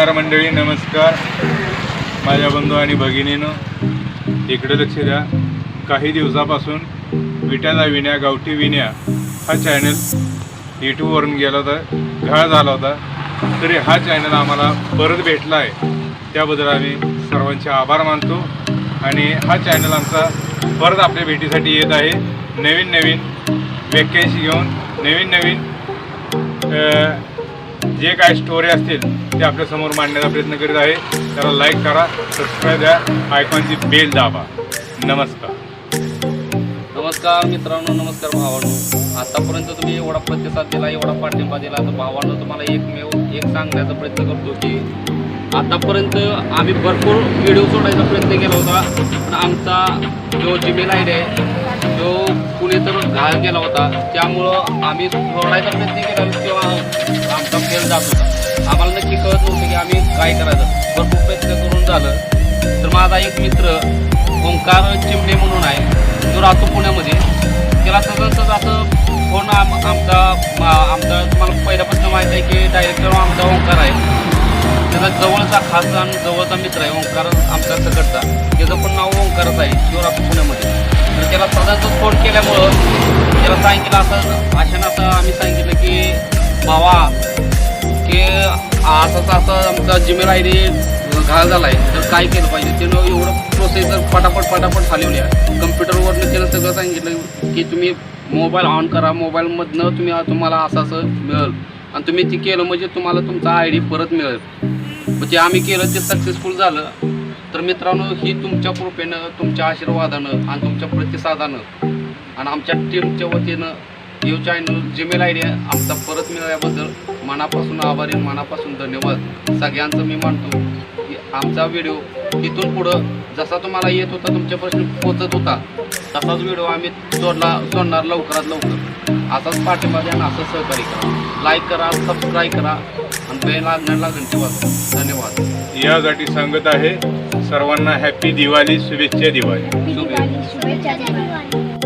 नमस्कार मंडळी नमस्कार. माझ्या बंधू आणि भगिनीनं इकडे लक्ष द्या. काही दिवसापासून विट्याला विण्या गावठी विण्या हा चॅनल यूट्यूबवरून गेला होता घाळ झाला होता. तरी हा चॅनल आम्हाला परत भेटला आहे. त्याबद्दल आम्ही सर्वांचे आभार मानतो आणि हा चॅनल आमचा परत आपल्या भेटीसाठी येत आहे. नवीन नवीन व्याख्यांशी घेऊन नवीन नवीन जे काय स्टोरी असतील ते आपल्यासमोर मांडण्याचा प्रयत्न करीत आहे. त्याला लाईक करा सबस्क्राईब द्या आयकॉनची बेल दाबा. नमस्कार. नमस्कार मित्रांनो नमस्कार भावांनो. आतापर्यंत तुम्ही एवढा प्रतिसाद दिला एवढा पाठिंबा दिला तर भावांनो तुम्हाला एकमेव एक सांगण्याचा प्रयत्न करतो की आतापर्यंत आम्ही भरपूर व्हिडिओ सोडायचा प्रयत्न केला होता पण आमचा जो जीमेल आय डी आहे जो कुणी तर घाल गेला होता त्यामुळं आम्ही सोडायचा प्रयत्न केला किंवा आमचा फेल जात होता. आम्हाला नक्की कळत नव्हतं की आम्ही काय करायचं. भरपूर प्रयत्न करून झालं. तर माझा एक मित्र ओंकार चिमणे म्हणून आहे जो राहतो पुण्यामध्ये त्याला सगळं असं फोन आम आमचा आमचा तुम्हाला पहिल्यापासून माहीत आहे की डायरेक्टर आमचा ओंकार आहे. त्याचा जवळचा खासदार आणि जवळचा मित्र आहे ओंकार आमच्या सकटचा त्याचं पण नाव ओंकारच आहे शिवराज पुण्यामध्ये. तर त्याला सदाचा फोन केल्यामुळं त्याला सांगितलं असं भाषण असं आम्ही सांगितलं की भावा की असंच असं आमचा जीमेल आय डी घाळ झाला आहे तर काय केलं पाहिजे? त्यानं एवढं प्रोसेसर पटापट पटापट चालवली आहे कम्प्युटरवरनं त्यानं सगळं सांगितलं की तुम्ही मोबाईल ऑन करा. मोबाईलमधनं तुम्ही तुम्हाला असं असं मिळेल. आणि तुम्ही ते केलं म्हणजे तुम्हाला तुमचा आय डी परत मिळेल. मग आम्ही केलं ते सक्सेसफुल झालं. तर मित्रांनो ही तुमच्या कृपेनं तुमच्या आशीर्वादानं आणि तुमच्या प्रतिसादानं आणि आमच्या टीमच्या वतीनं you channel Gmail I D आमचा परत मिळाल्याबद्दल मनापासून आभारी मनापासून धन्यवाद. सगळ्यांचं मी मानतो की आमचा व्हिडिओ इथून पुढं जसा तुम्हाला येत होता तुमच्यापासून पोचत होता तसाच व्हिडिओ आम्ही सोडला सोडणार लवकरात लवकर. असाच पाठिंबा द्या आणि असंच सहकार्य करा. लाईक करा सबस्क्राईब करा. आणि बेल लागण्याला घंटी वाजवा धन्यवाद यासाठी सांगत आहे सर्वांना हॅपी दिवाळी शुभेच्छा दिवाळी. शुभेच्छा शुभेच्छा दिवाळी.